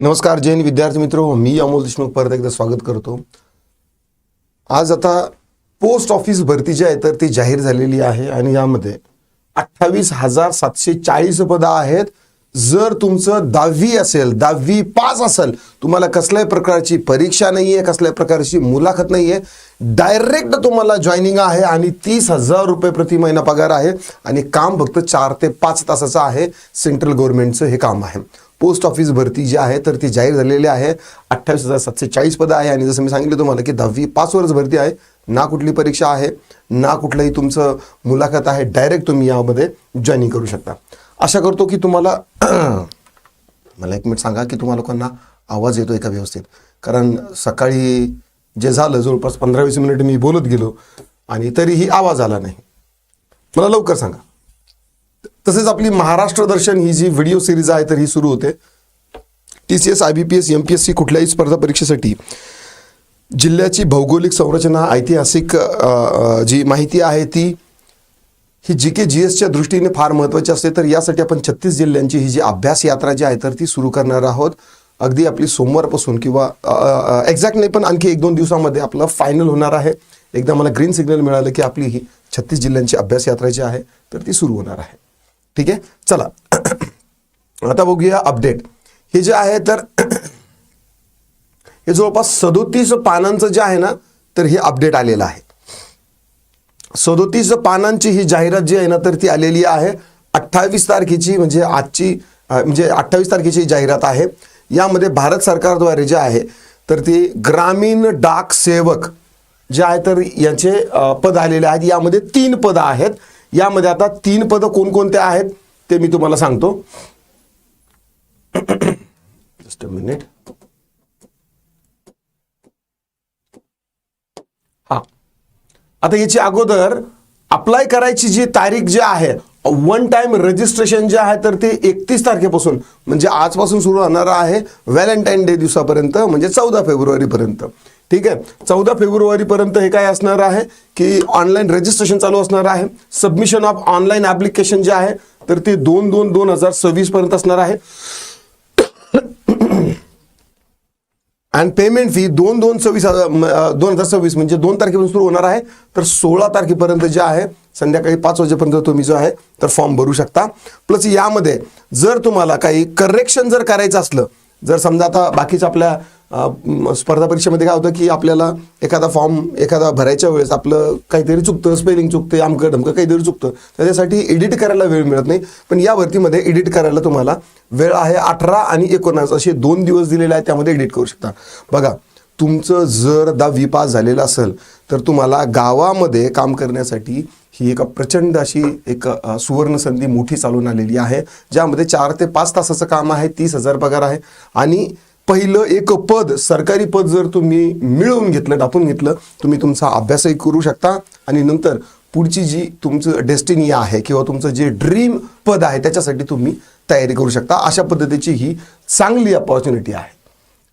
नमस्कार जैन विद्यार्थी मित्र। मी अमोल देशमुख परत एकदा स्वागत करतो. आज आता पोस्ट ऑफिस भरती जी आहे तर ती जाहीर झालेली आहे आणि यामध्ये अठ्ठावीस हजार सातशे चाळीस पदं आहेत. जर तुमचं दहावी असेल दहावी पास असेल तुम्हाला कसल्याही प्रकारची परीक्षा नाही आहे कसल्याही प्रकारची मुलाखत नाही आहे डायरेक्ट तुम्हाला जॉईनिंग आहे आणि तीस हजार रुपये प्रति महिना पगार आहे आणि काम फक्त चार ते पाच तासाचं आहे सेंट्रल गव्हर्नमेंटचं हे काम आहे. पोस्ट ऑफिस भरती जी आहे तर ती जाहीर झालेली आहे. अठ्ठावीस हजार सातशे चाळीस पदं आहे आणि जसं मी सांगितलं तुम्हाला की दहावी पासवरच भरती आहे. ना कुठली परीक्षा आहे ना कुठलंही तुमचं मुलाखत आहे डायरेक्ट तुम्ही यामध्ये जॉईनिंग करू शकता. आशा करतो की तुम्हाला मला एक मिनिट सांगा की तुम्हाला लोकांना आवाज येतो का व्यवस्थित? कारण सकाळी जे झालं जवळपास पंधरा वीस मिनिट मी बोलत गेलो आणि तरीही आवाज आला नाही. मला लवकर सांगा. तसेच आपली महाराष्ट्र दर्शन ही जी व्हिडिओ सिरीज आहे तर ही सुरू होते. T C S I B P S M P S C कुठल्याही स्पर्धा परीक्षेसाठी जिल्ह्याची भौगोलिक संरचना ऐतिहासिक जी माहिती आहे ती ही जी के जी एसच्या दृष्टीने फार महत्त्वाची असते. तर यासाठी आपण छत्तीस जिल्ह्यांची ही जी अभ्यास यात्रा जी आहे तर ती सुरू करणार आहोत. अगदी आपली सोमवारपासून किंवा एक्झॅक्ट नाही पण आणखी एक दोन दिवसामध्ये आपलं फायनल होणार आहे. एकदा मला ग्रीन सिग्नल मिळालं की आपली ही छत्तीस जिल्ह्यांची अभ्यास यात्रा जी आहे तर ती सुरू होणार आहे. ठीक आहे? चला. आता बघूया अपडेट हे जे आहे तर हे जवळपास सदोतीस पानांचं जे आहे ना तर हे अपडेट आलेलं आहे. सदोतीस पानांची ही जाहिरात जी आहे ना तर ती आलेली आहे अठ्ठावीस तारखेची म्हणजे आजची म्हणजे अठ्ठावीस तारखेची जाहिरात आहे. यामध्ये भारत सरकारद्वारे जे आहे तर ती ग्रामीण डाक सेवक जे आहे तर यांचे पद आलेले आहेत. यामध्ये तीन पदं आहेत. यामध्ये आता तीन पदं कोणकोणते आहेत ते मी तुम्हाला सांगतो. जस्ट अ मिनिट हा. आता याची अगोदर अप्लाय करायची जी तारीख जी आहे वन टाइम रजिस्ट्रेशन जे आहे तर ते एकतीस तारखेपासून म्हणजे आजपासून सुरू होणार आहे व्हॅलेंटाईन डे दिवसापर्यंत म्हणजे चौदा फेब्रुवारीपर्यंत. ठीक आहे. चौदा फेब्रुवारीपर्यंत हे काय असणार आहे की ऑनलाईन रजिस्ट्रेशन चालू असणार आहे. सबमिशन ऑफ ऑनलाईन ऍप्लिकेशन जे आहे तर ते दोन दोन दोन हजार सव्वीस पर्यंत असणार आहे. आणि पेमेंट फी दोन दोन सव्वीस दोन हजार सव्वीस म्हणजे दोन तारखेपासून सुरू होणार आहे. तर सोळा तारखेपर्यंत जे आहे संध्याकाळी पाच वाजेपर्यंत तुम्ही जो आहे तर फॉर्म भरू शकता. प्लस यामध्ये जर तुम्हाला काही करेक्शन जर करायचं असलं जर समजा आता बाकीचं आपल्या स्पर्धा परीक्षेमध्ये काय होतं की आपल्याला एखादा फॉर्म एखादा भरायच्या वेळेस आपलं काहीतरी चुकतं स्पेलिंग चुकतं आमकं ढमकं काहीतरी चुकतं तर एडिट करायला वेळ मिळत नाही. पण या भरतीमध्ये एडिट करायला तुम्हाला वेळ आहे अठरा आणि एकोणास. असे दोन दिवस दिलेले आहेत त्यामध्ये एडिट करू शकता. बघा तुमचं जर दहावी पास झालेलं असेल तर तुम्हाला गावामध्ये काम करण्यासाठी ही एक प्रचंड अशी एक सुवर्ण संधी मोठी चालून आलेली आहे ज्यामध्ये चार ते पाच तासाचं काम आहे तीस हजार पगार आहे. आणि पहिलं एक पद सरकारी पद जर तुम्ही मिळवून घेतलं टाकून घेतलं तुम्ही तुमचा अभ्यासही करू शकता. आणि नंतर पुढची जी तुमचं डेस्टिनी आहे किंवा तुमचं जे ड्रीम पद आहे त्याच्यासाठी तुम्ही तयारी करू शकता. अशा पद्धतीची ही चांगली अपॉर्च्युनिटी आहे.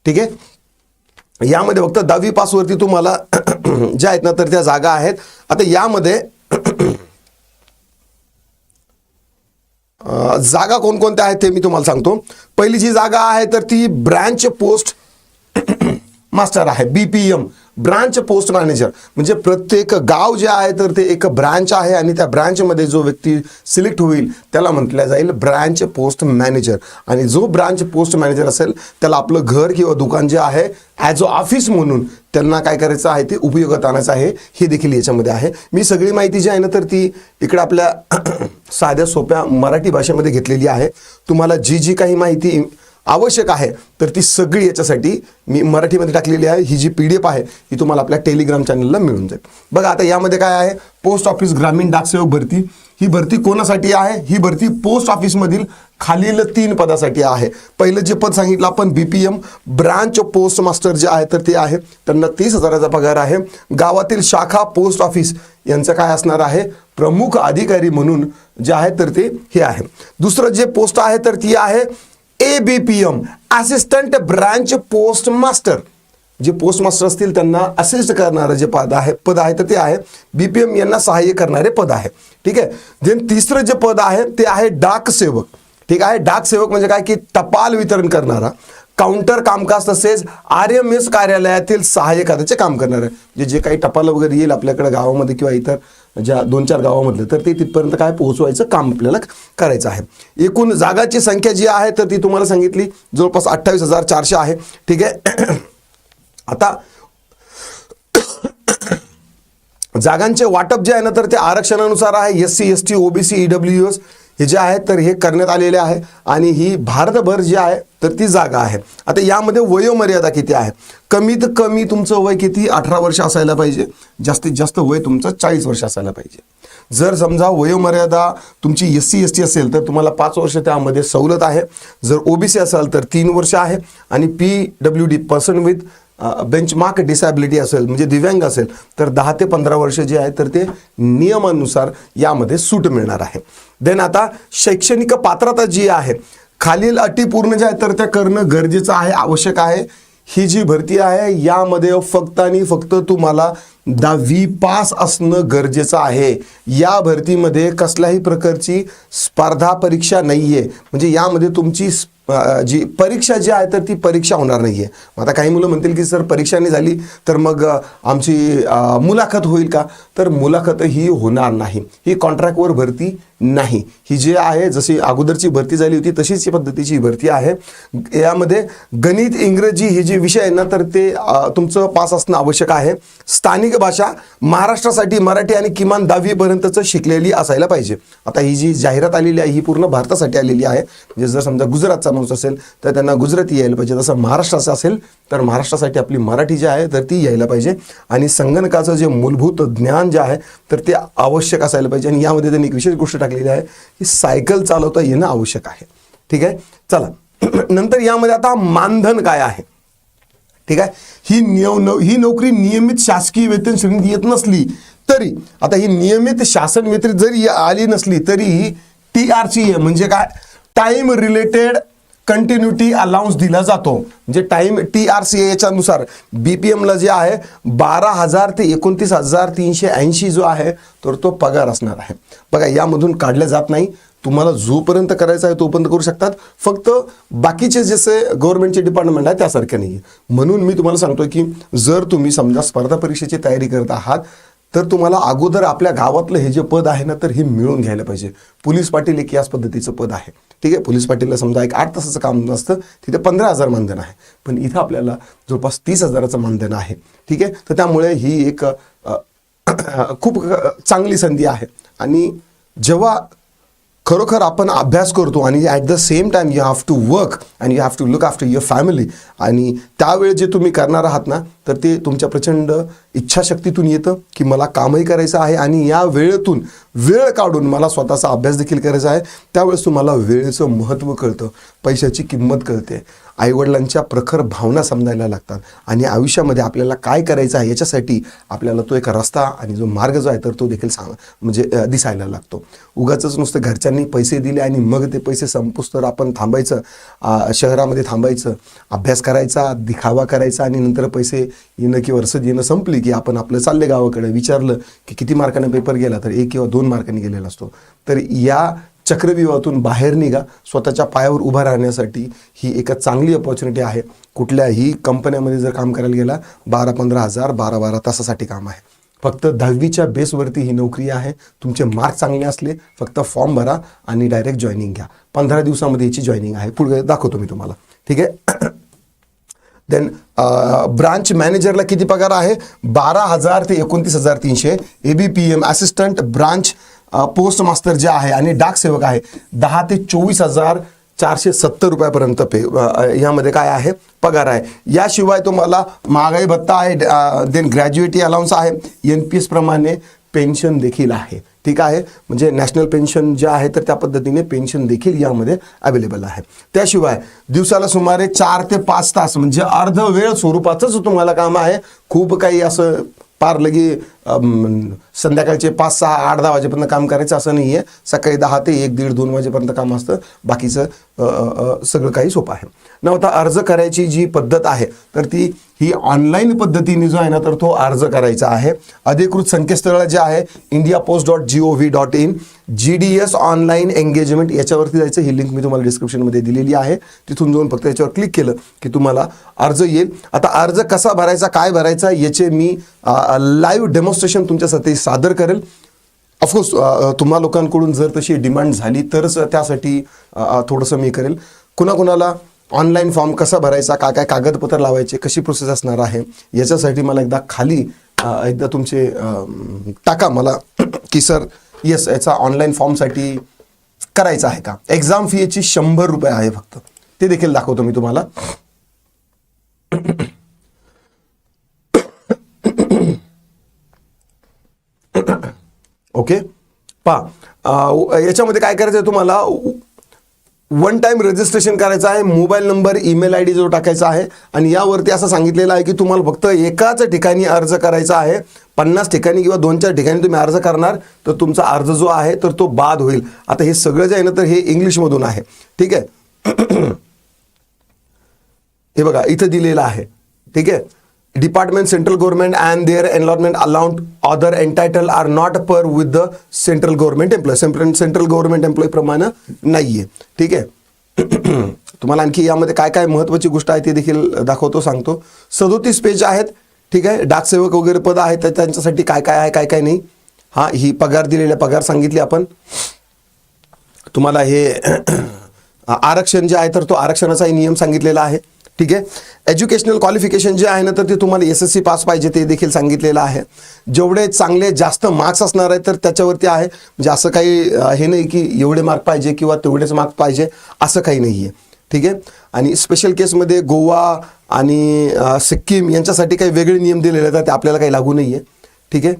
ठीक आहे? यामध्ये फक्त दहावी पासवरती तुम्हाला ज्या आहेत ना तर त्या जागा आहेत. आता यामध्ये अ, जागा कोणकोणत्या आहेत ते मी तुम्हाला सांगतो. पहिली जी जागा आहे तर ती ब्रँच पोस्ट मास्टर आहे B P M branch post manager. म्हणजे प्रत्येक गाव जे आहे तर ते एक ब्रांच आहे आणि त्या ब्रांचमध्ये जो व्यक्ती सिलेक्ट होईल त्याला म्हटलं जाईल ब्रांच पोस्ट मॅनेजर. आणि जो ब्रांच पोस्ट मॅनेजर असेल त्याला आपलं घर किंवा दुकान जे आहे ॲज अ ऑफिस म्हणून त्यांना काय करायचं आहे ते उपयोगात आणायचं आहे हे देखील याच्यामध्ये आहे. मी सगळी माहिती जी आहे ना तर ती इकडे आपल्या साध्या सोप्या मराठी भाषेमध्ये घेतलेली आहे. तुम्हाला जी जी काही माहिती आवश्यक आहे. तर ती सगळी याच्यासाठी मी मराठीमध्ये टाकलेली आहे. ही जी पी डी एफ आहे ही तुम्हाला आपल्या टेलिग्राम चॅनलला मिळून जाईल. बघा आता यामध्ये काय आहे? पोस्ट ऑफिस ग्रामीण डाकसेवक भरती. ही भरती कोणासाठी आहे? ही भरती पोस्ट ऑफिसमधील खालील तीन पदासाठी आहे. पहिलं जे पद सांगितलं आपण B P M branch post master जे आहे तर ते आहे. त्यांना तीस हजाराचा पगार आहे. गावातील शाखा पोस्ट ऑफिस यांचं काय असणार आहे? प्रमुख अधिकारी म्हणून जे आहे तर ते हे आहे. दुसरं जे पोस्ट आहे तर ती आहे A B P M assistant branch post master जे पोस्ट मास्टर असतील त्यांना असिस्ट करणारं जे पद आहे पद आहे तर ते आहे. बी पी एम यांना सहाय्य करणारे पद आहे. ठीक आहे? देन तिसरं जे पद आहे ते आहे डाक सेवक. ठीक आहे? डाक सेवक म्हणजे काय? की टपाल वितरण करणारा. काउंटर कामकाज तसेच आर एम एस कार्यालयातील सहाय्यकाचे काम करणार. आहे जे काही टपाल वगैरे येईल आपल्याकडे गावामध्ये किंवा इतर ज्या दोन चार गावामधलं तर ते तिथपर्यंत काय पोहोचवायचं काम आपल्याला करायचं आहे. एकूण जागाची संख्या जी आहे तर ती तुम्हाला सांगितली जवळपास अठ्ठावीस हजार चारशे आहे. ठीक आहे? आता जागांचे वाटप जे आहे ना तर ते आरक्षणानुसार आहे. S C S T OBC EWS. हे जे आहे तर हे करण्यात आलेले आहे आणि ही भारतभर जी आहे तर ती जागा आहे. आता यामध्ये वयोमर्यादा किती आहे? कमीत कमी तुमचं वय किती? अठरा वर्ष असायला पाहिजे. जास्तीत जास्त वय तुमचं चाळीस वर्ष असायला पाहिजे. जर समजा वयोमर्यादा तुमची एस सी एस टी असेल तर तुम्हाला पाच वर्ष त्यामध्ये सवलत आहे. जर ओबीसी असाल तर तीन वर्ष आहे. आणि P W D person with benchmark disability असेल म्हणजे दिव्यांग असेल तर दहा ते पंधरा वर्ष जे आहे तर ते नियमानुसार यामध्ये सूट मिळणार आहे. देन आता शैक्षणिक पात्रता जी आहे खालील अटी पूर्ण ज्या आहेत तर त्या करणं गरजेचं आहे आवश्यक आहे. ही जी भरती आहे यामध्ये फक्त आणि फक्त तुम्हाला दहावी पास असणं गरजेचं आहे. या भरतीमध्ये कसल्याही प्रकारची स्पर्धा परीक्षा नाही आहे म्हणजे यामध्ये तुमची स्प- जी परीक्षा जी आहे तर ती परीक्षा होणार नाही आहे आता काही मुलं म्हणतील की सर परीक्षा नाही झाली तर मग आमची मुलाखत होईल का? तर मुलाखत ही होणार नाही. ही कॉन्ट्रॅक्टवर भरती नाही. ही जी आहे जशी अगोदरची भरती झाली होती तशीच ही पद्धतीची भरती आहे. यामध्ये गणित इंग्रजी हे जे विषय आहे ना तर ते तुमचं पास असणं आवश्यक आहे. स्थानिक भाषा महाराष्ट्रासाठी मराठी आणि किमान दहावीपर्यंतच शिकलेली असायला पाहिजे. आता ही जी जाहिरात आलेली आहे ही पूर्ण भारतासाठी आलेली आहे. म्हणजे जर समजा गुजरातचा माणूस असेल तर त्यांना गुजराती यायला पाहिजे. तसं महाराष्ट्राचं असेल तर महाराष्ट्रासाठी आपली मराठी जी आहे तर ती यायला पाहिजे. आणि संगणकाचं जे मूलभूत ज्ञान जे आहे तर ते आवश्यक असायला पाहिजे. आणि यामध्ये त्यांनी एक विशेष गोष्ट टाकलेली आहे की सायकल चालवता येणं आवश्यक आहे. ठीक आहे? चला. नंतर यामध्ये आता मानधन काय आहे? ठीक आहे? ही नियम ही नोकरी नियमित शासकीय वेतन श्रेणीत येत नसली तरी आता ही नियमित शासन वेतन जरी आली नसली तरी ही टी आर सी ए म्हणजे काय? टाइम रिलेटेड कंटिन्युटी अलाउन्स दिला जातो. म्हणजे टाइम टी आर सी एच्यानुसार बी पी एमला जे आहे बारा हजार ते एकोणतीस हजार तीनशे ऐंशी जो आहे तर तो पगार असणार आहे. बघा यामधून काढला जात नाही. तुम्हाला जोपर्यंत करायचं आहे तोपर्यंत करू शकतात. फक्त बाकीचे जसे गव्हर्नमेंटचे डिपार्टमेंट आहे त्यासारखे नाही म्हणून मी तुम्हाला सांगतोय की जर तुम्ही समजा स्पर्धा परीक्षेची तयारी करत आहात तर तुम्हाला अगोदर आपल्या गावातलं हे जे पद आहे ना तर हे मिळून घ्यायला पाहिजे. पोलीस पाटील एक याच पद्धतीचं पद आहे. ठीक आहे? पोलीस पाटीलला समजा एक आठ तासाचं काम असतं तिथे पंधरा हजार मानधन आहे. पण इथं आपल्याला जवळपास तीस हजाराचं मानधन आहे. ठीक आहे? तर त्यामुळे ही एक खूप चांगली संधी आहे. आणि जेव्हा खरोखर आपण अभ्यास करतो आणि at the same time you have to work and you have to look after your family आणि त्यावेळी जे तुम्ही करणार आहात ना तर ते तुमच्या प्रचंड इच्छाशक्तीतून येतं की मला कामही करायचं आहे आणि या वेळेतून वेळ काढून मला स्वतःचा अभ्यास देखील करायचा आहे. त्यावेळेस तुम्हाला वेळेचं महत्त्व कळतं पैशाची किंमत कळते आईवडिलांच्या प्रखर भावना समजायला लागतात आणि आयुष्यामध्ये आपल्याला काय करायचं आहे याच्यासाठी आपल्याला तो एक रस्ता आणि जो मार्ग जो आहे तर तो देखील सांग म्हणजे दिसायला लागतो. उगाच नुसतं घरच्यांनी पैसे दिले आणि मग ते पैसे संपूस तर आपण थांबायचं शहरामध्ये थांबायचं अभ्यास करायचा दिखावा करायचा आणि नंतर पैसे येणं किंवा रसद येणं संपली की आपण आपलं चालले गावाकडे विचारलं की किती मार्काने पेपर गेला तर एक किंवा दोन मार्कांनी गेलेला असतो. तर या चक्रव्यूहातून बाहेर निघा स्वतःच्या पायावर उभा राहण्यासाठी ही एक चांगली अपॉर्च्युनिटी आहे. कुठल्याही कंपन्यामध्ये जर काम करायला गेला बारा पंधरा हजार बारा बारा तासासाठी काम आहे. फक्त दहावीच्या बेसवरती ही नोकरी आहे. तुमचे मार्क चांगले असले फक्त फॉर्म भरा आणि डायरेक्ट जॉईनिंग घ्या. पंधरा दिवसामध्ये याची जॉईनिंग आहे. पुढे दाखवतो मी तुम्हाला. ठीक आहे? देन ब्रांच मॅनेजरला किती पगार आहे? बारा हजार ते एकोणतीस हजार तीनशे. A B P M assistant branch post master जे आहे आणि डाक सेवक आहे दहा ते चोवीस हजार चारशे सत्तर रुपयापर्यंत पे uh, यामध्ये काय आहे? पगार आहे. याशिवाय तुम्हाला महागाई भत्ता आहे देन ग्रॅज्युएटी अलाउन्स आहे. एन पी एस प्रमाणे पेन्शन देखील आहे. ठीक आहे? म्हणजे नॅशनल पेन्शन जे आहे तर त्या पद्धतीने पेन्शन देखील यामध्ये अवेलेबल आहे. त्याशिवाय दिवसाला सुमारे चार ते पाच तास म्हणजे अर्ध वेळ स्वरूपाचंच तुम्हाला काम आहे. खूप काही असं पार लगी संध्याकाळचे पाच सहा आठ दहा वाजेपर्यंत काम करायचं असं नाही आहे सकाळी दहा ते एक दीड दोन वाजेपर्यंत काम असतं. बाकीचं सगळं काही सोपं आहे. ना आता अर्ज करायची जी पद्धत आहे तर ती ही ऑनलाईन पद्धतीने जो आहे ना तर तो अर्ज करायचा आहे. अधिकृत संकेतस्थळ जे आहे India post dot G O V dot in G D S online engagement याच्यावरती जायचं ही लिंक मी तुम्हाला डिस्क्रिप्शनमध्ये दिलेली आहे. तिथून जाऊन फक्त याच्यावर क्लिक केलं की तुम्हाला अर्ज येईल. आता अर्ज कसा भरायचा काय भरायचा याचे मी लाईव्ह डेमॉन्स्ट्रेशन तुमच्यासाठी सादर करेल. ऑफकोर्स तुम्हा लोकांकडून जर तशी डिमांड झाली तरच त्यासाठी थोडंसं मी करेल कुणाकुणाला ऑनलाईन फॉर्म कसा भरायचा काय काय कागदपत्र लावायचे कशी प्रोसेस असणार आहे याच्यासाठी मला एकदा खाली एकदा तुमचे टाका मला की सर येस याचा ऑनलाईन फॉर्मसाठी करायचा आहे का एक्झाम फी याची शंभर रुपये आहे फक्त ते देखील दाखवतो मी तुम्हाला ओके? पा याच्यामध्ये काय करायचं आहे तुम्हाला वन टाईम रजिस्ट्रेशन करायचं आहे mobile number email I D जो टाकायचा आहे आणि यावरती असं सांगितलेलं आहे की तुम्हाला फक्त एकाच ठिकाणी अर्ज करायचा आहे पन्नास ठिकाणी किंवा दोन चार ठिकाणी तुम्ही अर्ज करणार तर तुमचा अर्ज जो आहे तर तो बाद होईल. आता हे सगळं जे आहे ना तर हे इंग्लिशमधून आहे. ठीक आहे? हे बघा इथं दिलेलं आहे. ठीक आहे? Department central government and their enrollment allowed other entitled are not par with the central government employ central government employ प्रमाणे नाहीये ठीक आहे तुम्हाला आणखी यामध्ये काय काय महत्वाची गोष्ट आहे ते देखील दाखवतो सांगतो. सदोतीस पेज आहेत. ठीक आहे? डाकसेवक वगैरे पद आहेत तर त्यांच्यासाठी काय काय आहे काय काय नाही. हा ही पगार दिलेला पगार सांगितली आपण. तुम्हाला हे आरक्षण जे आहे तर तो आरक्षणाचाही नियम सांगितलेला आहे. ठीक आहे? एज्युकेशनल क्वालिफिकेशन जे आहे ना तर ते तुम्हाला एस एस सी पास पाहिजे ते देखील सांगितलेलं आहे. जेवढे चांगले जास्त मार्क्स असणार आहेत तर त्याच्यावरती आहे. म्हणजे असं काही हे नाही की एवढे मार्क पाहिजे किंवा तेवढेच मार्क पाहिजे असं काही नाही आहे ठीक आहे? आणि स्पेशल केसमध्ये गोवा आणि सिक्कीम यांच्यासाठी काही वेगळे नियम दिलेले आहेत ते आपल्याला काही लागू नाही आहे ठीक आहे?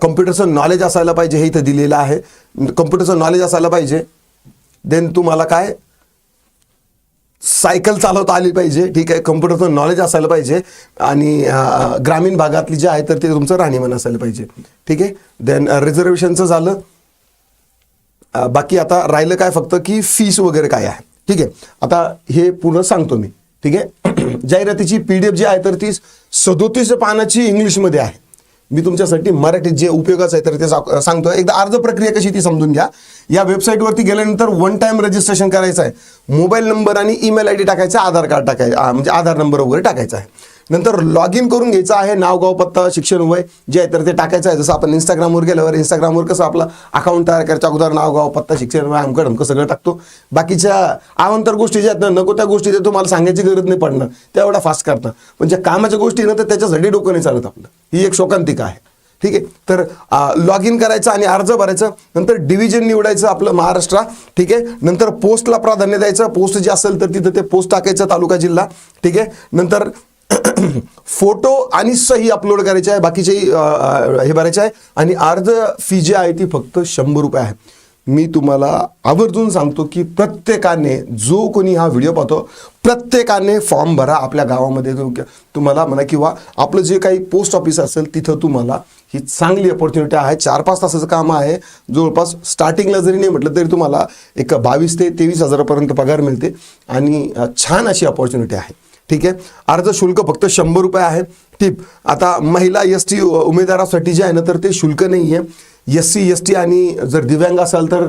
कम्प्युटरचं नॉलेज असायला पाहिजे हे इथं दिलेलं आहे. कम्प्युटरचं नॉलेज असायला पाहिजे. देन तुम्हाला काय? सायकल चालवता आली पाहिजे ठीक आहे? कम्प्युटरचं नॉलेज असायला पाहिजे आणि ग्रामीण भागातली जे आहे तर ते तुमचं राहणीमान असायला पाहिजे. ठीक आहे? देन रिझर्वेशनचं झालं. बाकी आता राहिलं काय फक्त की फीस वगैरे काय आहे. ठीक आहे? आता हे पूर्ण सांगतो मी. ठीक आहे? जाहिरातीची पी डी एफ जी आहे तर ती सदोतीस पानाची इंग्लिशमध्ये आहे. मी तुमच्यासाठी मराठीत जे उपयोगाचं आहे तर ते सा- सांगतो एकदा अर्ज प्रक्रिया कशी ती समजून घ्या. या वेबसाईटवरती गेल्यानंतर वन टाइम रजिस्ट्रेशन करायचं आहे. मोबाईल नंबर आणि ईमेल आय डी टाकायचा आधार कार्ड टाकायचं म्हणजे आधार नंबर वगैरे टाकायचा आहे. नंतर लॉग इन करून घ्यायचं आहे. नाव गाव पत्ता शिक्षण वय जे आहे तर ते टाकायचं आहे. जसं आपण इंस्टाग्रामवर गेल्यावर इंस्टाग्रामवर कसं आपलं अकाउंट तयार करायच्या अगोदर नाव गाव पत्ता शिक्षण वय अमकड अमकं सगळं टाकतो. बाकीच्या आवंतर गोष्टी ज्या आहेत ना नको त्या गोष्टी ते तुम्हाला सांगायची गरज नाही पडणं त्या एवढा फास्ट करतं पण ज्या कामाच्या गोष्टी ना तर त्याच्यासाठी डोकं नाही चालत आपलं. ही एक शोकांतिका आहे. ठीक आहे? तर लॉग इन करायचं आणि अर्ज भरायचं. नंतर डिव्हिजन निवडायचं आपलं महाराष्ट्र. ठीक आहे? नंतर पोस्टला प्राधान्य द्यायचं. पोस्ट जे असेल तर तिथं ते पोस्ट टाकायचं तालुका जिल्हा. ठीक आहे? नंतर फोटो आणि सही अपलोड करायचे आहे बाकीचे हे भरायचे आहे. आणि अर्ज फी जी आहे ती फक्त शंभर रुपये आहे. मी तुम्हाला आवर्जून सांगतो की प्रत्येकाने जो कोणी हा व्हिडिओ पाहतो प्रत्येकाने फॉर्म भरा आपल्या गावामध्ये. तुम्हाला म्हणा किंवा आपलं जे काही पोस्ट ऑफिस असेल तिथं तुम्हाला ही चांगली अपॉर्च्युनिटी आहे. चार पाच तासाचं काम आहे. जवळपास स्टार्टिंगला जरी नाही म्हटलं तरी तुम्हाला एक बावीस ते तेवीस हजारापर्यंत पगार मिळते. आणि छान अशी अपॉर्च्युनिटी आहे. ठीक आहे? अर्ज शुल्क फक्त शंभर रुपये आहे. टिप आता महिला एस टी उमेदवारासाठी जे आहे ना तर ते शुल्क नाही आहे एस सी एस टी आणि जर दिव्यांग असाल तर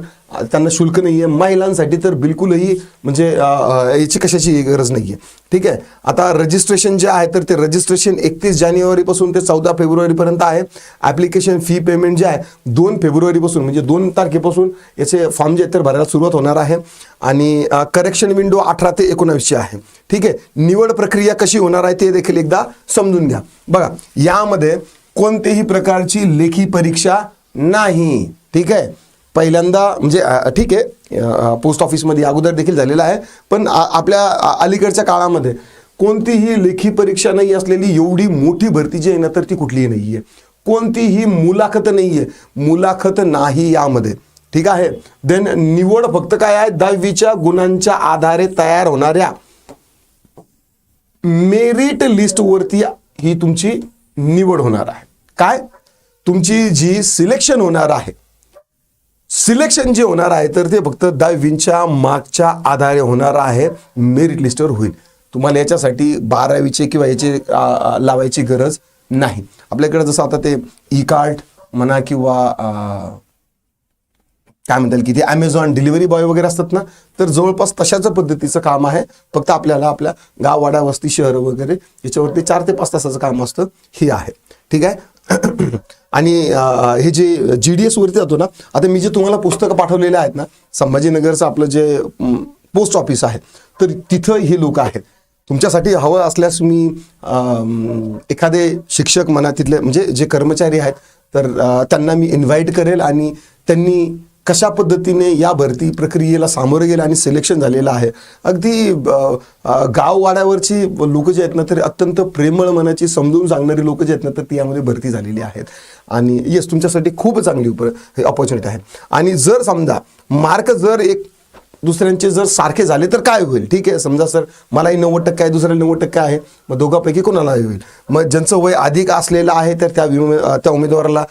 त्यांना शुल्क नाही आहे महिलांसाठी तर बिलकुलही म्हणजे याची कशाची गरज नाही आहे ठीक आहे? आता रजिस्ट्रेशन जे आहे तर ते रजिस्ट्रेशन एकतीस जानेवारीपासून ते चौदा फेब्रुवारीपर्यंत आहे. ॲप्लिकेशन फी पेमेंट जे आहे दोन फेब्रुवारीपासून म्हणजे दोन तारखेपासून याचे फॉर्म जे आहेत तर भरायला सुरुवात होणार आहे. आणि करेक्शन विंडो अठरा ते एकोणावीसची आहे. ठीक आहे? निवड प्रक्रिया कशी होणार आहे ते देखील एकदा समजून घ्या. बघा यामध्ये कोणतेही प्रकारची लेखी परीक्षा नाही. ठीक आहे? पहिल्यांदा म्हणजे ठीक आहे. पोस्ट ऑफिसमध्ये अगोदर देखील झालेलं आहे. पण आपल्या अलीकडच्या काळामध्ये कोणतीही लेखी परीक्षा नाही असलेली एवढी मोठी भरती जी आहे ना तर ती कुठलीही नाही आहे कोणतीही मुलाखत नाही आहे मुलाखत नाही यामध्ये. ठीक आहे? देन निवड फक्त काय आहे? दहावीच्या गुणांच्या आधारे तयार होणाऱ्या मेरिट लिस्टवरती ही तुमची निवड होणार आहे. काय? तुमची जी सिलेक्शन होणार आहे सिलेक्शन जे होणार आहे तर ते फक्त दहावीच्या मार्कच्या आधारे होणार आहे. मेरिट लिस्टवर होईल. तुम्हाला याच्यासाठी बारावीचे किंवा याचे लावायची गरज नाही. आपल्याकडे जसं आता ते ई कार्ड म्हणा किंवा काय म्हणताल की ते ॲमेझॉन डिलिव्हरी बॉय वगैरे असतात ना तर जवळपास तशाच पद्धतीचं काम आहे. फक्त आपल्याला आपल्या गाववाडा वस्ती शहर वगैरे याच्यावरती चार ते पाच तासाचं काम असतं. हे आहे. ठीक आहे? आणि हे जे जी डी एसवरती जातो ना आता मी जे तुम्हाला पुस्तकं पाठवलेले आहेत ना संभाजीनगरचं आपलं जे पोस्ट ऑफिस आहे तर तिथं हे लोक आहेत. तुमच्यासाठी हवं असल्यास मी एखादे शिक्षक म्हणा तिथले म्हणजे जे कर्मचारी आहेत तर त्यांना मी इन्व्हाइट करेल आणि त्यांनी कशा पद्धतीने या भरती प्रक्रियेला सामोरं गेलं आणि सिलेक्शन झालेलं आहे? अगदी गाववाड्यावरची लोक जे आहेत ना तर अत्यंत प्रेमळ मनाची समजून सांगणारी लोक जे आहेत ना तर ती यामध्ये भरती झालेली आहेत. आणि येस तुमच्यासाठी खूप चांगली उप अपॉर्च्युनिटी आहे. आणि जर समजा मार्क जर एक दुसऱ्यांचे जर सारखे झाले तर काय होईल? ठीक आहे समजा सर मलाही नव्वद टक्के आहे दुसऱ्या नव्वद टक्के आहे. मग दोघांपैकी कोणालाही होईल? मग ज्यांचं वय अधिक असलेलं आहे तर त्या विमे त्या उमेदवाराला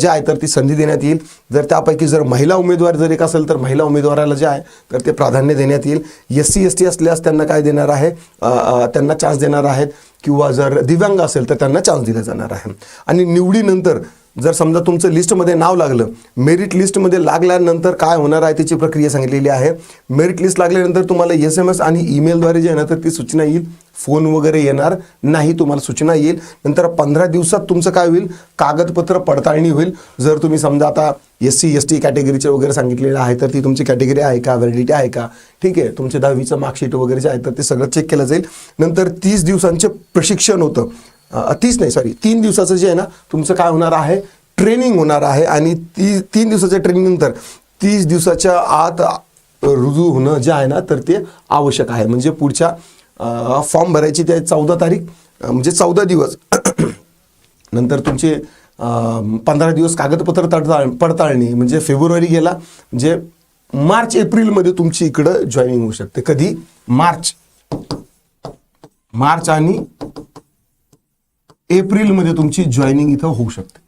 जे आहे तर ती संधी देण्यात येईल. जर त्यापैकी जर महिला उमेदवार जर एक असेल तर महिला उमेदवाराला जे आहे तर ते प्राधान्य देण्यात येईल. एस सी एस टी असल्यास त्यांना काय देणार आहे? त्यांना चान्स देणार आहेत. किंवा जर दिव्यांग असेल तर त्यांना चान्स दिला जाणार आहे. आणि निवडीनंतर जर समजा तुमचं लिस्टमध्ये नाव लागलं मेरिट लिस्टमध्ये लागल्यानंतर काय होणार आहे त्याची प्रक्रिया सांगितलेली आहे. मेरिट लिस्ट लागल्यानंतर तुम्हाला एस एम एस आणि ईमेलद्वारे जे आहे ना तर ती सूचना येईल. फोन वगैरे येणार नाही तुम्हाला सूचना येईल. नंतर पंधरा दिवसात तुमचं काय होईल? कागदपत्र पडताळणी होईल. जर तुम्ही समजा आता एस सी एस टी कॅटेगरीचे वगैरे सांगितलेलं आहे तर ती तुमची कॅटेगरी आहे का? व्हॅलिडिटी आहे का? ठीक आहे. तुमचे दहावीचं मार्कशीट वगैरे जे आहे तर ते सगळं चेक केलं जाईल. नंतर तीस दिवसांचे प्रशिक्षण होतं. तीच तीस नाही सॉरी तीन दिवसाचं जे आहे ना तुमचं काय होणार आहे? ट्रेनिंग होणार आहे आणि ती तीन दिवसाच्या ट्रेनिंगनंतर तीस दिवसाच्या आत रुजू होणं जे आहे ना तर ते आवश्यक आहे. म्हणजे पुढच्या फॉर्म भरायची ते चौदा तारीख म्हणजे चौदा दिवस. नंतर तुमचे पंधरा दिवस कागदपत्र तडताळ पडताळणी म्हणजे फेब्रुवारी गेला म्हणजे मार्च एप्रिलमध्ये तुमची इकडं जॉईनिंग होऊ शकते. कधी? मार्च. मार्च आणि एप्रिलमध्ये तुमची जॉईनिंग इथं होऊ शकते.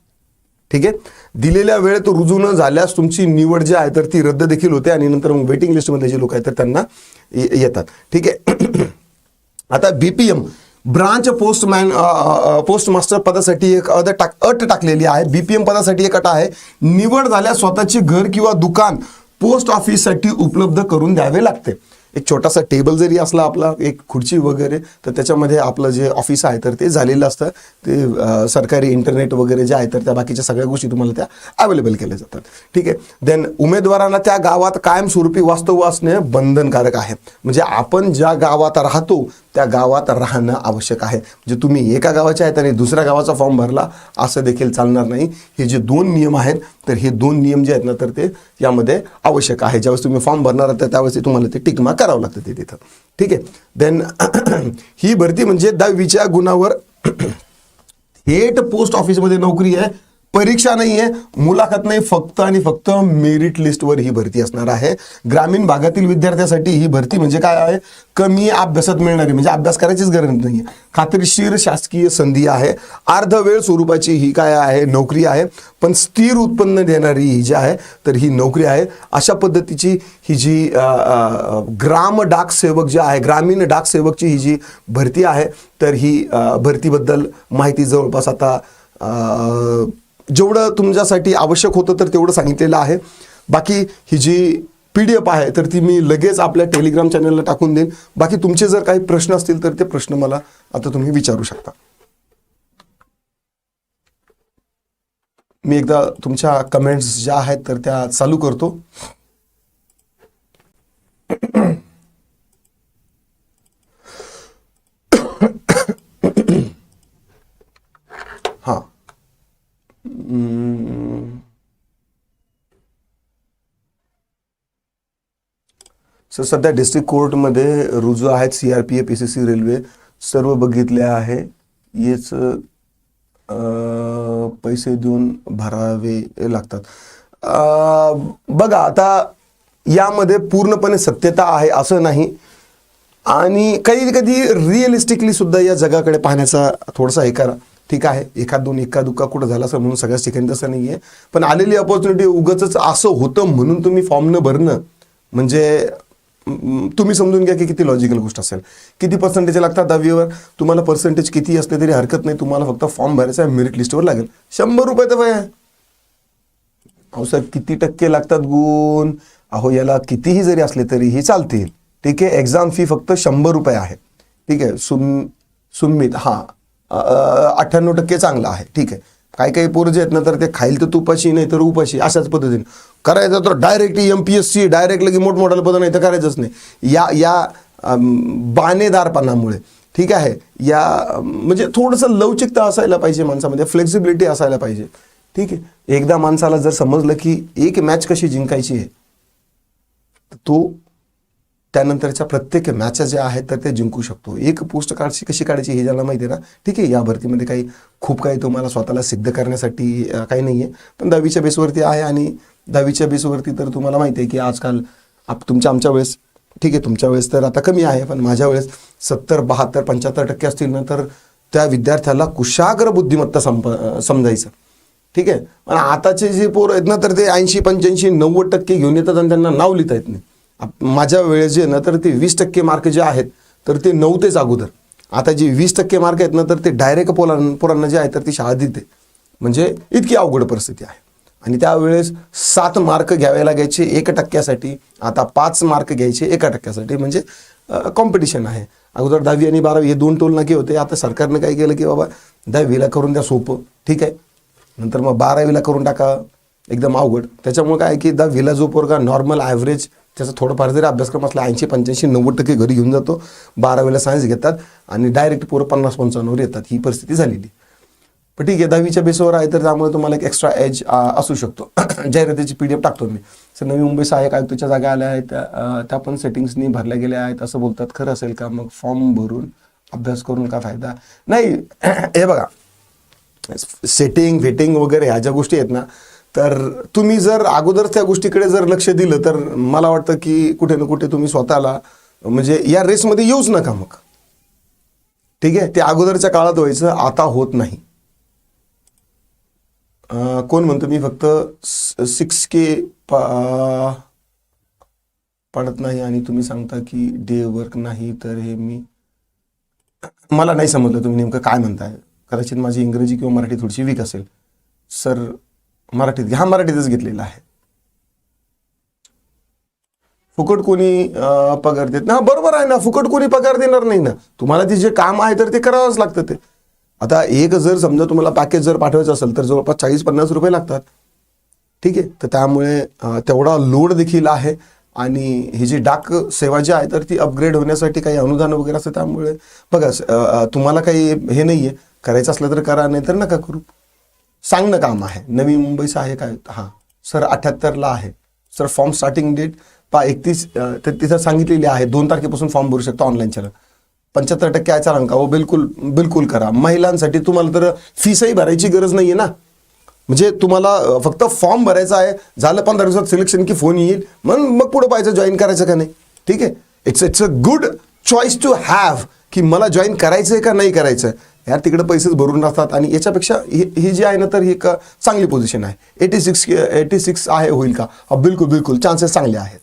ठीक आहे? दिलेल्या वेळेत रुजू न झाल्यास तुमची निवड जी आहे तर ती रद्द देखील होते आणि नंतर मग वेटिंग लिस्टमध्ये जे लोक आहेत तर त्यांना ये- येतात. ठीक आहे? आता BPM branch postman post master पदासाठी एक अट टाक अट टाकलेली आहे. बीपीएम पदासाठी एक अट आहे. निवड झाल्यास स्वतःचे घर किंवा दुकान पोस्ट ऑफिससाठी उपलब्ध करून द्यावे लागते. एक छोटासा टेबल जरी असला आपला एक खुर्ची वगैरे तर त्याच्यामध्ये आपलं जे ऑफिस आहे तर ते झालेलं असतं. ते सरकारी इंटरनेट वगैरे जे आहे तर त्या बाकीच्या सगळ्या गोष्टी तुम्हाला त्या अवेलेबल केल्या जातात. ठीक आहे? देन उमेदवारांना त्या गावात कायमस्वरूपी वास्तव असणे बंधनकारक आहे. म्हणजे आपण ज्या गावात राहतो त्या गावात राहणं आवश्यक आहे. म्हणजे तुम्ही एका गावाचे आहेत आणि दुसऱ्या गावाचा फॉर्म भरला असं देखील चालणार नाही. हे जे दोन नियम आहेत तर हे दोन नियम जे आहेत ना तर ते यामध्ये आवश्यक आहे. ज्यावेळेस तुम्ही फॉर्म भरणार आहात तर त्यावेळेस तुम्हाला ते टिकमा करावं लागतं ते तिथं. ठीक आहे? देन ही भरती म्हणजे दहावीच्या गुणावर थेट पोस्ट ऑफिसमध्ये नोकरी आहे. परीक्षा नाही आहे मुलाखत नाही फक्त आणि फक्त मेरिट लिस्टवर ही भरती असणार आहे. ग्रामीण भागातील विद्यार्थ्यासाठी ही भरती म्हणजे काय आहे? कमी अभ्यासात मिळणारी म्हणजे अभ्यास करायचीच गरज नाही आहे खात्रीशीर शासकीय संधी आहे. अर्धवेळ स्वरूपाची ही काय आहे? नोकरी आहे. पण स्थिर उत्पन्न देणारी ही जी आहे तर ही नोकरी आहे. अशा पद्धतीची ही जी ग्राम डाक सेवक जे आहे ग्रामीण डाक सेवकची ही जी भरती आहे तर ही भरतीबद्दल माहिती जवळपास आता जेवढं तुमच्यासाठी आवश्यक होतं तर तेवढं सांगितलेलं आहे. बाकी ही जी पी डी एफ आहे तर ती मी लगेच आपल्या टेलिग्राम चॅनलला टाकून देईन. बाकी तुमचे जर काही प्रश्न असतील तर ते प्रश्न मला आता तुम्ही विचारू शकता. मी एकदा तुमच्या कमेंट्स ज्या आहेत तर त्या चालू करतो. सर सध्या डिस्ट्रिक्ट कोर्टमध्ये रुजू आहेत C R P F P C C railway सर्व बघितले आहे. हेच पैसे देऊन भरावे लागतात. बघा आता यामध्ये पूर्णपणे सत्यता आहे असं नाही. आणि कधी कधी रिअलिस्टिकली सुद्धा या जगाकडे पाहण्याचा थोडासा हे करा ठीक आहे. एखाद दोन एका दुक्का कुठं झाला असं म्हणून सगळ्याच ठिकाणी तसं नाही आहे पण आलेली अपॉर्च्युनिटी उगच असं होतं म्हणून तुम्ही फॉर्म न भरणं म्हणजे तुम्ही समजून घ्या की किती लॉजिकल गोष्ट असेल. किती पर्सेंटेज लागतात दहावीवर? तुम्हाला पर्सेंटेज किती असले तरी हरकत नाही. तुम्हाला फक्त फॉर्म भरायचा मेरिट लिस्टवर लागेल. शंभर रुपये तर वय आहे अहो सर किती टक्के लागतात गुण? अहो याला कितीही जरी असले तरीही चालतील. ठीक आहे एक्झाम फी फक्त शंभर रुपये आहे. ठीक आहे सुम सुमित हां अठ्ठ्याण्णव टक्के चांगलं आहे. ठीक आहे. काही काही पोरं जे आहेत ना तर ते खाईल तर तुपाशी नाही तर उपाशी अशाच पद्धतीने. करायचं तर direct M P S C direct लगे मोठमोठ्याला बदल नाही तर करायचंच नाही. या या बानेदारपणामुळे बाणेदारपणामुळे ठीक आहे? या म्हणजे थोडंसं लवचिकता असायला पाहिजे माणसामध्ये फ्लेक्झिबिलिटी असायला पाहिजे ठीक आहे? एकदा माणसाला जर समजलं की एक मॅच कशी जिंकायची आहे तो त्यानंतरच्या प्रत्येक मॅचेस ज्या आहेत तर ते जिंकू शकतो. एक पोस्ट काढची कशी काढायची हे ज्याला माहिती आहे ना ठीक आहे या भरतीमध्ये काही खूप काही तुम्हाला स्वतःला सिद्ध करण्यासाठी काही नाही आहे पण दहावीच्या बेसवरती आहे आणि दहावीच्या बेसवरती तर तुम्हाला माहिती आहे की आजकाल आप तुमच्या आमच्या वेळेस ठीक आहे तुमच्या वेळेस तर आता कमी आहे पण माझ्या वेळेस सत्तर बहात्तर पंच्याहत्तर टक्के असतील ना तर त्या विद्यार्थ्याला कुशाग्र बुद्धिमत्ता संप समजायचं. ठीक आहे? पण आताचे जे पोरं आहेत ना तर ते ऐंशी पंच्याऐंशी नव्वद टक्के घेऊन येतात आणि त्यांना नाव लिहिता येत नाही. माझ्या वेळेस जे ना तर ते वीस टक्के मार्क जे आहेत तर ते नव्हतेच अगोदर. आता जे वीस टक्के मार्क आहेत ना तर ते डायरेक्ट पोरां पोरांना जे आहे तर ती शाळा देते. म्हणजे इतकी अवघड परिस्थिती आहे. आणि त्यावेळेस सात मार्क घ्यावे लागायचे एक टक्क्यासाठी आता पाच मार्क घ्यायचे एका टक्क्यासाठी म्हणजे कॉम्पिटिशन आहे. अगोदर दहावी आणि बारावी हे दोन टोल नाके होते. आता सरकारनं काय केलं की बाबा दहावीला करून द्या सोपं ठीक आहे. नंतर मग बारावीला करून टाका एकदम अवघड. त्याच्यामुळे काय की दहावीला जो पोरगा नॉर्मल ॲव्हरेज त्याचा थोडंफार जरी अभ्यासक्रम असला ऐंशी पंच्याऐंशी नव्वद टक्के घरी घेऊन जातो बारावीला सायन्स घेतात आणि डायरेक्ट पोरं पन्नास पंचावन्नवर येतात. ही परिस्थिती झालेली पण ठीक आहे दहावीच्या बेसवर आहे तर त्यामुळे तुम्हाला एक एक्स्ट्रा एज असू शकतो. जाहिरातीची पी डी एफ टाकतो मी. सर नवी मुंबई सहाय्यक आयुक्तच्या जागा आल्या आहेत त्या त्या पण सेटिंग्सनी भरल्या गेल्या आहेत असं बोलतात. खरं असेल का? मग फॉर्म भरून अभ्यास करून का फायदा? नाही हे बघा. सेटिंग भेटिंग वगैरे ह्या ज्या गोष्टी आहेत ना तर तुम्ही जर अगोदर त्या गोष्टीकडे जर लक्ष दिलं तर मला वाटतं की कुठे ना कुठे तुम्ही स्वतःला म्हणजे या रेसमध्ये येऊच नका मग. ठीक आहे? ते अगोदरच्या काळात व्हायचं आता होत नाही. कोण म्हणतो मी फक्त? सिक्स के पडत नाही आणि तुम्ही सांगता की डे वर्क नाही तर हे मी मला नाही समजलं तुम्ही नेमकं काय म्हणताय. कदाचित माझी इंग्रजी किंवा मराठी थोडीशी वीक असेल. सर मराठीत घ्या. हा मराठीतच घेतलेला आहे. फुकट कोणी पगार देत ना बरोबर आहे ना फुकट कोणी पगार देणार नाही ना. तुम्हाला ते जे काम आहे तर ते करावंच लागतं ते. आता एक जर समजा तुम्हाला पॅकेज जर पाठवायचं असेल तर जवळपास चाळीस पन्नास रुपये लागतात. ठीक आहे? तर त्यामुळे तेवढा लोड देखील आहे. आणि ही जी डाक सेवा जी आहे तर ती अपग्रेड होण्यासाठी काही अनुदान वगैरे असतं त्यामुळे. बघा तुम्हाला काही हे नाही आहे करायचं असलं तर करा नाही तर नका करू. सांगणं काम आहे. नवी मुंबईचं आहे काय? हां. सर अठ्याहत्तरला आहे. सर फॉर्म स्टार्टिंग डेट पा एकतीस तर तिथं सांगितलेली आहे. दोन तारखेपासून फॉर्म भरू शकतो चलन पंच्याहत्तर टक्के आहे अंक. हो बिलकुल बिलकुल करा. महिलांसाठी तुम्हाला तर फीसही भरायची गरज नाही आहे ना. म्हणजे तुम्हाला फक्त फॉर्म भरायचा आहे. झालं पंधरा दिवसात सिलेक्शन की फोन येईल. मग मग पुढं पाहायचं जॉईन करायचं का नाही? ठीक आहे? It's it's a good choice to have की मला जॉईन करायचं आहे का नाही करायचं आहे यार तिकडे पैसेच भरून राहतात आणि याच्यापेक्षा ही ही जी आहे ना तर ही एक चांगली पोझिशन आहे. एटी सिक्स एटी सिक्स आहे होईल का? हा बिलकुल बिलकुल. चान्सेस चांगले आहेत.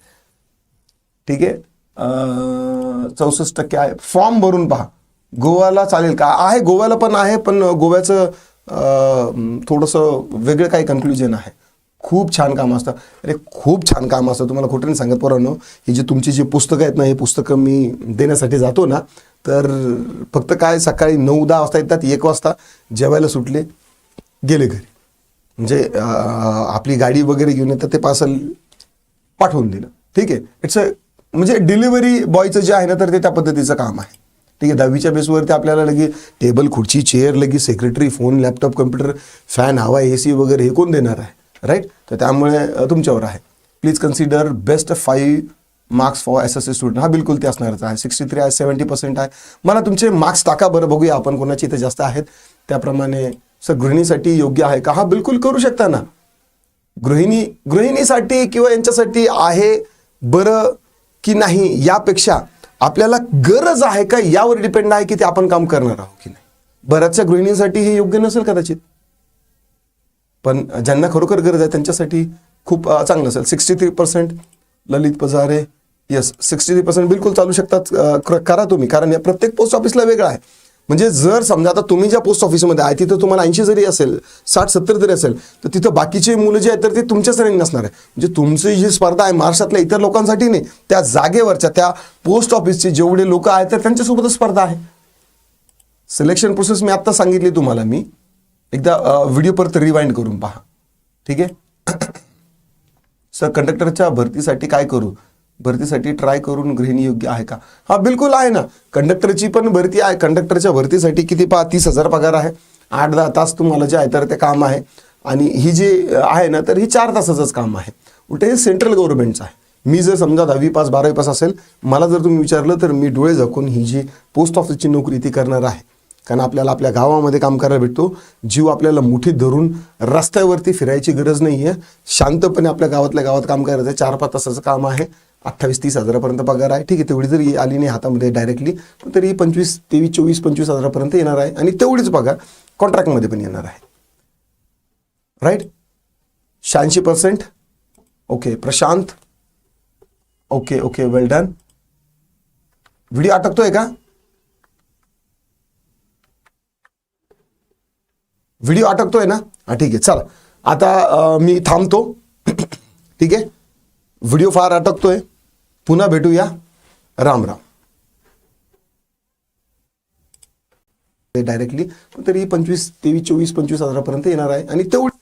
ठीक आहे? चौसष्ट टक्के आहे. फॉर्म भरून पहा. गोव्याला चालेल का? आहे गोव्याला पण आहे पण गोव्याचं थोडंसं वेगळं काही कन्क्लुजन आहे. खूप छान काम असतं. अरे खूप छान काम असतं. तुम्हाला खोटं नाही सांगत पोरांनो. ही जी तुमची जी पुस्तकं आहेत ना हे पुस्तकं मी देण्यासाठी जातो ना तर फक्त काय सकाळी नऊ दहा वाजता येतात एक वाजता जेवायला सुटले गेले घरी. म्हणजे आपली गाडी वगैरे घेऊन येतात ते पार्सल पाठवून दिलं. ठीक आहे? इट्स अ म्हणजे डिलिव्हरी बॉयचं जे आहे ना तर ते त्या पद्धतीचं काम आहे. ठीक आहे? दहावीच्या बेसवरती आपल्याला लगे टेबल खुर्ची चेअर लगी secretary phone laptop computer fan हवा ए सी वगैरे हे कोण देणार आहे? राईट तर त्यामुळे तुमच्यावर आहे. Please consider best five marks for S S C student हा बिलकुल ते असणारच आहे. सिक्स्टी थ्री आहे सेवन्टी पर्सेंट आहे. मला तुमचे मार्क्स टाका बरं बघूया आपण कोणाचे इथे जास्त आहेत. त्याप्रमाणे सर गृहिणीसाठी योग्य आहे का? हा बिलकुल करू शकता ना. गृहिणी गृहिणीसाठी किंवा यांच्यासाठी आहे बरं की नाही यापेक्षा आपल्याला गरज आहे का? यावर डिपेंड आहे की ते आपण काम करणार आहोत की नाही. बऱ्याचशा गृहिणींसाठी हे योग्य नसेल कदाचित. पण ज्यांना खरोखर गरज आहे त्यांच्यासाठी खूप चांगलं असेल. Sixty three percent Lalit Pajare yes sixty three percent बिलकुल चालू शकतात करा तुम्ही. कारण या प्रत्येक पोस्ट ऑफिसला वेगळा आहे. म्हणजे जर समजा आता तुम्ही ज्या पोस्ट ऑफिसमध्ये आहे तिथं तुम्हाला ऐंशी जरी असेल साठ सत्तर जरी असेल तर तिथं बाकीचे मुलं जे आहेत तर ते तुमच्याच रेंज नसणार आहे. म्हणजे तुमची जी स्पर्धा आहे महाराष्ट्रातल्या इतर लोकांसाठी नाही त्या जागेवरच्या त्या पोस्ट ऑफिसचे जेवढे लोक आहेत तर त्यांच्यासोबतच स्पर्धा आहे. सिलेक्शन प्रोसेस मी आत्ता सांगितली तुम्हाला मी. एकदा व्हिडिओ परत रिवाइंड करून पहा. ठीक आहे? सर कंडक्टरच्या भरतीसाठी काय करू? भरतीसाठी ट्राय करून गृहिणी योग्य आहे का? हा बिलकुल आहे ना. कंडक्टरची पण भरती आहे. कंडक्टरच्या भरतीसाठी किती पहा तीस हजार पगार आहे. आठ दहा तास तुम्हाला जे आहे तर ते काम आहे. आणि ही जी आहे ना तर ही चार तासाचंच काम आहे. उलट हे सेंट्रल गव्हर्नमेंटचं आहे. मी जर समजा दहावी पास बारावी पास असेल मला जर तुम्ही विचारलं तर मी डोळे झाकून ही जी पोस्ट ऑफिसची नोकरी ती करणार आहे. कारण आपल्याला आपल्या गावामध्ये काम करायला भेटतो. जीव आपल्याला मुठीत धरून रस्त्यावरती फिरायची गरज नाही आहे शांतपणे आपल्या गावातल्या गावात काम करायचं आहे. चार पाच तासाचं काम आहे. अठ्ठावीस तीस हजारापर्यंत पगार आहे. ठीक आहे तेवढी जरी आली नाही हातामध्ये डायरेक्टली पण तरी पंचवीस तेवीस चोवीस पंचवीस हजारापर्यंत येणार आहे आणि तेवढीच पगार कॉन्ट्रॅक्टमध्ये पण येणार आहे. राईट शहाऐंशी percent okay Prashant. Okay okay well done video अटकतोय का? व्हिडिओ अटकतोय ना? हा ठीक आहे चला. आता मी थांबतो. ठीक आहे? व्हिडिओ फार अटकतोय. पुन्हा भेटूया. राम राम. डायरेक्टली तरी पंचवीस तेवीस चोवीस पंचवीस हजारापर्यंत येणार आहे. आणि तेवढी